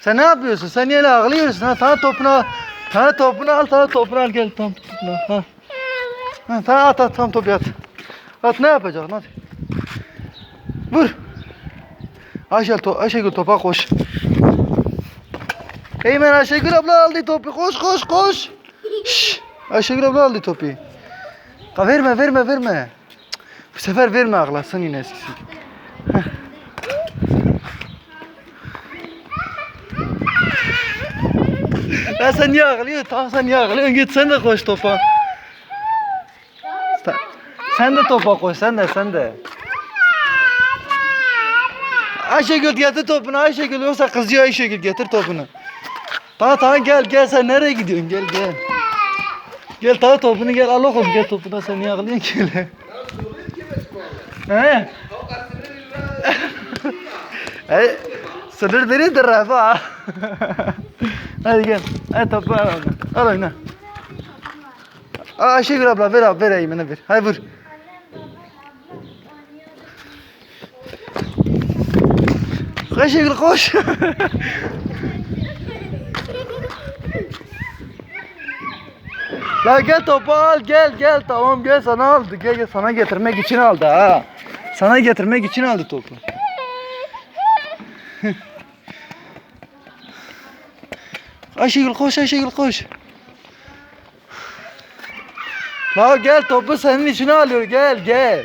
Sen ne yapıyorsun? Sen niye ağlıyorsun? Ha, sana topunu al. Sana topunu al, sana topunu al gel tam topunu al. Ha. Ha, sana at at tam topu at. At ne yapacaksın hadi. Vur. Ayşe, to Ayşegül topa koş. Eymen Ayşegül abla aldı topu. Koş koş koş. Şşş. Ayşegül abla aldı topu. Ha, verme verme verme. Cık, Bu sefer verme ağlasın yine eskisi. Ya sen niye ağlıyorsun? Tamam sen niye ağlıyorsun? Git sen de koş topa. Sen, sen de topa koş sen de sen de. Ayşegül getir topunu Ayşegül yoksa kızıyor Ayşegül getir topunu. Tamam tamam gel gel sen nereye gidiyorsun gel gel. Gel tamam topunu gel al oğlum gel topuna sen niye ağlıyorsun ki öyle? He? Hey, sınır biridir Rafa. Hadi gel. Hadi topu al. Al oyna. Aa, Ayşegül abla ver abi ver Eymen'e ver. Hadi vur. Ayşegül koş. La gel topu al gel gel tamam gel sana aldı gel gel sana getirmek için aldı ha. Sana getirmek için aldı topu. Ayşegül koş Ayşegül koş. La gel topu senin içine alıyor gel gel.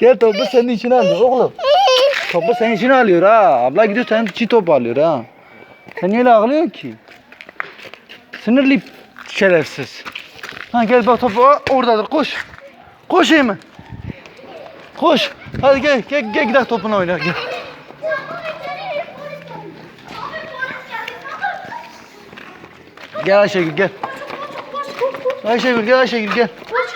gel topu senin içine alıyor oğlum. Topu senin içine alıyor ha. Abla gidiyor senin için topu alıyor ha. Sen niye ağlıyorsun ki? Sinirli şerefsiz. Ha gel bak topu oradadır koş. Koş hemen. Koş. Hadi gel gel gel gidelim topuna oyna gel. Gel Ayşegül gel. Ayşegül gel Ayşegül gel. Koş koş.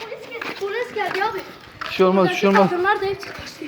Polis geldi. Polis geldi abi. Bir şey olmaz bir şey olmaz. Kadınlar da hepsi kaçtı.